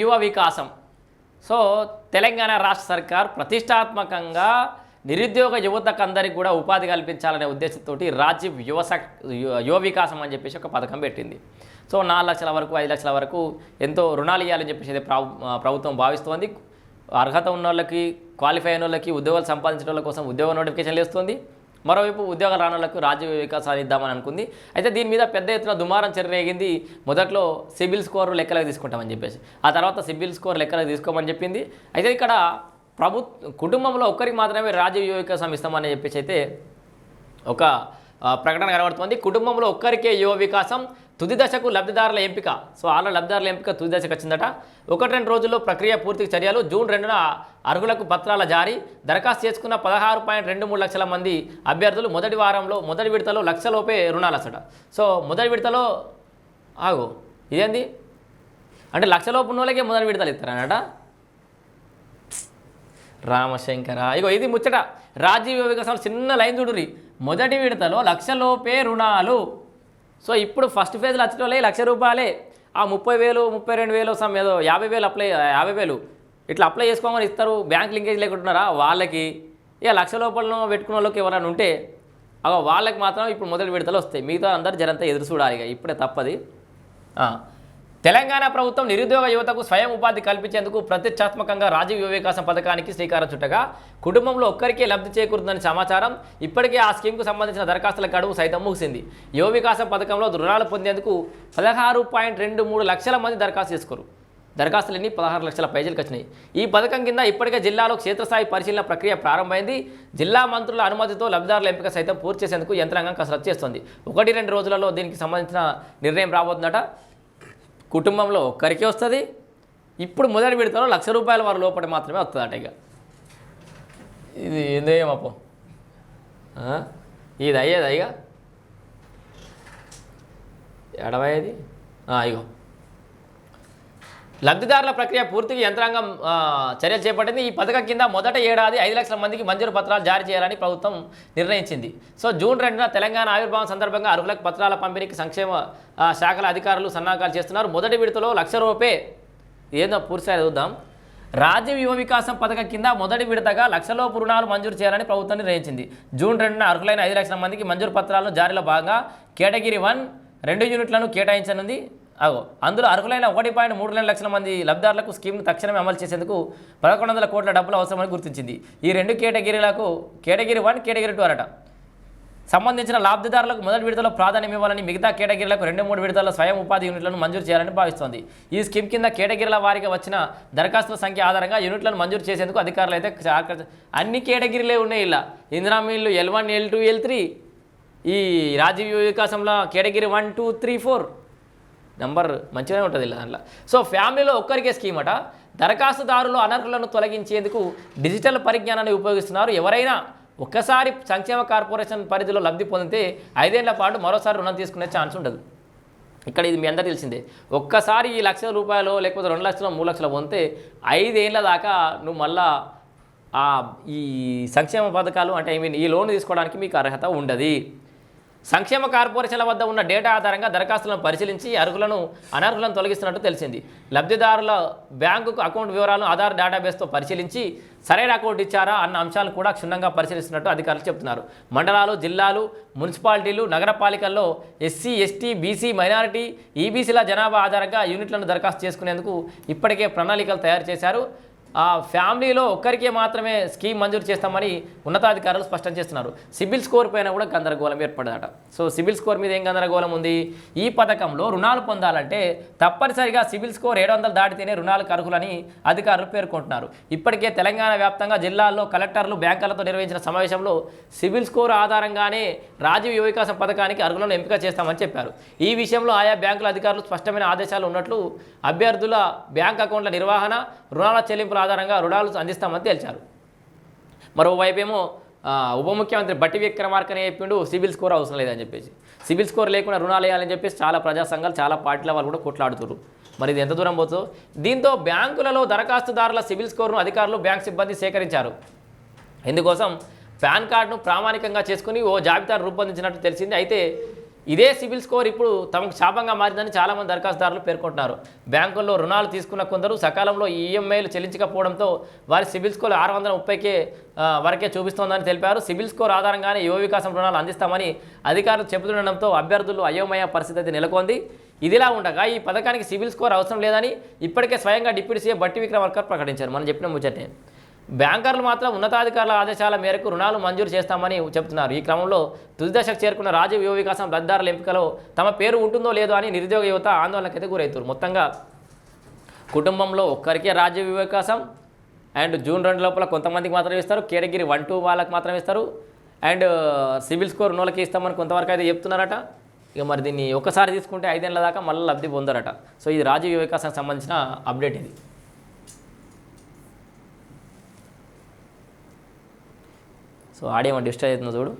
యువ వికాసం. సో తెలంగాణ రాష్ట్ర సర్కార్ ప్రతిష్టాత్మకంగా నిరుద్యోగ యువతకు అందరికి కూడా ఉపాధి కల్పించాలనే ఉద్దేశంతో రాజీవ్ యువ యువ వికాసం అని చెప్పేసి ఒక పథకం పెట్టింది. సో నాలుగు లక్షల వరకు ఐదు లక్షల వరకు ఎంతో రుణాలు ఇవ్వాలని చెప్పేసి అయితే ప్రభుత్వం భావిస్తోంది. అర్హత ఉన్న వాళ్ళకి క్వాలిఫై అయిన వాళ్ళకి ఉద్యోగాలు సంపాదించిన వాళ్ళ కోసం ఉద్యోగ నోటిఫికేషన్లు ఇస్తుంది మరోవైపు ఉద్యోగ రాణాలకు రాజ్య వికాసాన్ని ఇద్దామని అనుకుంది. అయితే దీని మీద పెద్ద ఎత్తున దుమారం చెరరేగింది మొదట్లో సిబిల్ స్కోర్ లెక్కలకు తీసుకుంటామని చెప్పేసి. ఆ తర్వాత సిబిల్ స్కోర్ లెక్కలకు తీసుకోమని చెప్పింది. అయితే ఇక్కడ ప్రభు కుటుంబంలో ఒక్కరికి మాత్రమే రాజ్య యువ వికాసం ఇస్తామని చెప్పేసి అయితే ఒక ప్రకటన కనబడుతుంది. కుటుంబంలో ఒక్కరికే యువ వికాసం తుది దశకు లబ్ధిదారుల ఎంపిక. సో వాళ్ళ లబ్ధిదారుల ఎంపిక తుది దశకు వచ్చిందట. ఒకటి రెండు రోజుల్లో ప్రక్రియ పూర్తి చర్యలు. జూన్ రెండున అర్హులకు పత్రాల జారీ. దరఖాస్తు చేసుకున్న పదహారు పాయింట్ రెండు మూడు లక్షల మంది అభ్యర్థులు మొదటి వారంలో మొదటి విడతలో లక్షలోపే రుణాలు అసట సో మొదటి విడతలో ఆగు. ఇదేంది? అంటే లక్షలోపు ఉన్న వాళ్ళకే మొదటి విడతలు ఇస్తారనట రామశంకర. ఇగో ఇది ముచ్చట. రాజీవ వికాసాలు చిన్న లైన్ చూడురి మొదటి విడతలో లక్షలోపే రుణాలు. సో ఇప్పుడు ఫస్ట్ ఫేజ్లో వచ్చేటోళ్ళే లక్ష రూపాయలే. ఆ ముప్పై వేలు ముప్పై రెండు వేలు సమ్ ఏదో యాభై వేలు అప్లై యాభై వేలు ఇట్లా అప్లై చేసుకోమని ఇస్తారు. బ్యాంక్ లింకేజ్ లేకుంటున్నారా? వాళ్ళకి. ఇక లక్ష లోపల పెట్టుకున్న వాళ్ళకి ఎవరైనా ఉంటే అగో వాళ్ళకి మాత్రం ఇప్పుడు మొదటి విడతలు వస్తాయి. మిగతా అందరు జరంతా ఎదురు చూడాలి ఇక. ఇప్పుడే తప్పది. తెలంగాణ ప్రభుత్వం నిరుద్యోగ యువతకు స్వయం ఉపాధి కల్పించేందుకు ప్రతిష్టాత్మకంగా రాజీవ్ యువ పథకానికి శ్రీకారం చుట్టగా కుటుంబంలో ఒక్కరికే లబ్ధి చేకూరుతుందని సమాచారం ఇప్పటికే ఆ స్కీమ్కు సంబంధించిన దరఖాస్తుల గడువు సైతం ముగిసింది. యువ వికాసం పథకంలో రుణాలు పొందేందుకు పదహారు పాయింట్ రెండు మూడు లక్షల మంది దరఖాస్తు చేసుకోరు. దరఖాస్తులన్నీ పదహారు లక్షల పైజలకు వచ్చినాయి. ఈ పథకం కింద ఇప్పటికే జిల్లాలో క్షేత్రస్థాయి పరిశీలన ప్రక్రియ ప్రారంభమైంది. జిల్లా మంత్రుల అనుమతితో లబ్ధిదారుల ఎంపిక సైతం పూర్తి చేసేందుకు యంత్రాంగం కసరత్తు చేస్తుంది. ఒకటి రెండు రోజులలో దీనికి సంబంధించిన నిర్ణయం రాబోతుందట. కుటుంబంలో ఒక్కరికే వస్తుంది. ఇప్పుడు మొదటి విడతలో లక్ష రూపాయల వారి లోపల మాత్రమే వస్తుంది అట ఇక. ఇది ఏందేమప్పో ఇది అయ్యేది ఇక? ఎడవయ్యేది ఇగో. లబ్ధిదారుల ప్రక్రియ పూర్తిగా యంత్రాంగం చర్య చేపట్టింది. ఈ పథకం కింద మొదట ఏడాది ఐదు లక్షల మందికి మంజూరు పత్రాలు జారీ చేయాలని ప్రభుత్వం నిర్ణయించింది. సో జూన్ రెండున తెలంగాణ ఆవిర్భావం సందర్భంగా అర్హులకు పత్రాల పంపిణీకి సంక్షేమ శాఖల అధికారులు సన్నాహాలు చేస్తున్నారు. మొదటి విడతలో లక్ష రూపే ఏదో పూర్తిగా చూద్దాం. రాజ్య యువ వికాసం పథకం కింద మొదటి విడతగా లక్షలోపు రుణాలు మంజూరు చేయాలని ప్రభుత్వం నిర్ణయించింది. జూన్ రెండున అర్హులైన ఐదు లక్షల మందికి మంజూరు పత్రాలను జారీలో భాగంగా కేటగిరీ వన్ రెండు యూనిట్లను కేటాయించనుంది. అగో అందులో అర్హులైన ఒకటి పాయింట్ మూడు రెండు లక్షల మంది లబ్ధిదారులకు స్కీమ్ను తక్షణమే అమలు చేసేందుకు పదకొండు వందల కోట్ల డబ్బులు అవసరమని గుర్తించింది. ఈ రెండు కేటగిరీలకు కేటగిరీ వన్ కేటగిరీ టూ అరట. సంబంధించిన లబ్ధిదారులకు మొదటి విడతలో ప్రాధాన్యం ఇవ్వాలని మిగతా కేటగిరీలకు రెండు మూడు విడతల్లో స్వయం ఉపాధి యూనిట్లను మంజూరు చేయాలని భావిస్తోంది. ఈ స్కీమ్ కింద కేటగిరీల వారికి వచ్చిన దరఖాస్తుల సంఖ్య ఆధారంగా యూనిట్లను మంజూరు చేసేందుకు అధికారులు అయితే అన్ని కేటగిరీలే ఉన్నాయి ఇలా. Indira mill L one L two L three ఈ రాజీవ్ వికాసంలో category one two three four. Number మంచిగానే ఉంటుంది ఇలా దాంట్లో సో ఫ్యామిలీలో ఒక్కరికే స్కీమ్ అట. దరఖాస్తుదారులు అనర్హులను తొలగించేందుకు డిజిటల్ పరిజ్ఞానాన్ని ఉపయోగిస్తున్నారు. ఎవరైనా ఒక్కసారి సంక్షేమ కార్పొరేషన్ పరిధిలో లబ్ధి పొందితే ఐదేళ్ళ పాటు మరోసారి రుణం తీసుకునే ఛాన్స్ ఉండదు. ఇక్కడ ఇది మీ అందరూ తెలిసిందే. ఒక్కసారి ఈ లక్షల రూపాయలు లేకపోతే రెండు లక్షలు మూడు లక్షలు పొందితే ఐదేళ్ళ దాకా నువ్వు మళ్ళా ఈ సంక్షేమ పథకాలు అంటే ఐ మీన్ ఈ లోన్ తీసుకోవడానికి మీకు అర్హత ఉండదు. సంక్షేమ కార్పొరేషన్ల వద్ద ఉన్న డేటా ఆధారంగా దరఖాస్తులను పరిశీలించి అర్హులను అనర్హులను తొలగిస్తున్నట్టు తెలిసింది. లబ్ధిదారుల బ్యాంకుకు అకౌంట్ వివరాలను ఆధార్ డేటాబేస్తో పరిశీలించి సరైన అకౌంట్ ఇచ్చారా అన్న అంశాలను కూడా క్షుణ్ణంగా పరిశీలిస్తున్నట్టు అధికారులు చెబుతున్నారు మండలాలు జిల్లాలు మున్సిపాలిటీలు నగరపాలికల్లో ఎస్సీ ఎస్టీ బీసీ మైనారిటీ ఈబీసీల జనాభా ఆధారంగా యూనిట్లను దరఖాస్తు చేసుకునేందుకు ఇప్పటికే ప్రణాళికలు తయారు చేశారు. ఆ ఫ్యామిలీలో ఒక్కరికే మాత్రమే స్కీమ్ మంజూరు చేస్తామని ఉన్నతాధికారులు స్పష్టం చేస్తున్నారు. సిబిల్ స్కోర్ పైన కూడా గందరగోళం ఏర్పడదట. సో సిబిల్ స్కోర్ మీద ఏం గందరగోళం ఉంది? ఈ పథకంలో రుణాలు పొందాలంటే తప్పనిసరిగా సిబిల్ స్కోర్ ఏడు వందలు దాటితేనే రుణాలకు అర్హులని అధికారులు పేర్కొంటున్నారు. ఇప్పటికే తెలంగాణ వ్యాప్తంగా జిల్లాల్లో కలెక్టర్లు బ్యాంకర్లతో నిర్వహించిన సమావేశంలో సిబిల్ స్కోర్ ఆధారంగానే రాజీవ్ యువ వికాసం పథకానికి అర్హులను ఎంపిక చేస్తామని చెప్పారు. ఈ విషయంలో ఆయా బ్యాంకుల అధికారులు స్పష్టమైన ఆదేశాలు ఉన్నట్లు అభ్యర్థుల బ్యాంక్ అకౌంట్ల నిర్వహణ రుణాల చెల్లింపుల ఆధారంగా రుణాలు అందిస్తామని తేల్చారు. మరోవైపు ఏమో ఉప ముఖ్యమంత్రి బట్టి విక్రమార్కనే చెప్పిండు సిబిల్ స్కోర్ అవసరం లేదని చెప్పేసి. సిబిల్ స్కోర్ లేకుండా రుణాలు వేయాలని చెప్పేసి చాలా ప్రజా సంఘాలు చాలా పార్టీల వాళ్ళు కూడా కొట్లాడుతున్నారు మరి ఇది ఎంత దూరం పోతుందో? దీంతో బ్యాంకులలో దరఖాస్తుదారుల సిబిల్ స్కోర్ను అధికారులు బ్యాంక్ సిబ్బంది సేకరించారు. ఇందుకోసం పాన్ కార్డును ప్రామాణికంగా చేసుకుని ఓ జాబితాను రూపొందించినట్టు తెలిసింది. అయితే ఇదే సిబిల్ స్కోర్ ఇప్పుడు తమకు శాపంగా మారిందని చాలామంది దరఖాస్తుదారులు పేర్కొంటున్నారు. బ్యాంకుల్లో రుణాలు తీసుకున్న కొందరు సకాలంలో ఈఎంఐలు చెల్లించకపోవడంతో వారి సిబిల్ స్కోర్ ఆరు వందల ముప్పైకే వరకే చూపిస్తోందని తెలిపారు. సిబిల్ స్కోర్ ఆధారంగానే యువ వికాసం రుణాలు అందిస్తామని అధికారులు చెబుతుండడంతో అభ్యర్థులు అయోమయ పరిస్థితి అయితే నెలకొంది. ఇదిలా ఉండగా ఈ పథకానికి సిబిల్ స్కోర్ అవసరం లేదని ఇప్పటికే స్వయంగా డిప్యూటీ సీఎం బట్టి విక్రమార్కర్ ప్రకటించారు. మనం చెప్పిన ముచ్చటే. బ్యాంకర్లు మాత్రం ఉన్నతాధికారుల ఆదేశాల మేరకు రుణాలు మంజూరు చేస్తామని చెబుతున్నారు. ఈ క్రమంలో తుదిదశకు చేరుకున్న రాజ్య యువ వికాసం లబ్ధిదారుల ఎంపికలో తమ పేరు ఉంటుందో లేదో అని నిరుద్యోగ యువత ఆందోళనకైతే గురవుతారు మొత్తంగా కుటుంబంలో ఒక్కరికే రాజ్య వికాసం అండ్ జూన్ రెండు లోపల కొంతమందికి మాత్రమే ఇస్తారు. కేటగిరి వన్ టూ వాళ్ళకి మాత్రమే ఇస్తారు. అండ్ సివిల్ స్కోర్ ఉన్నోళ్ళకి ఇస్తామని కొంతవరకు అయితే చెప్తున్నారట. ఇక మరి దీన్ని ఒకసారి తీసుకుంటే ఐదేళ్ళ దాకా మళ్ళీ లబ్ధి పొందరట. సో ఇది రాజీవ్ వికాసానికి సంబంధించిన అప్డేట్ ఇది. సో ఆడియో డిస్టర్బ్ అవుతుందో చూడు.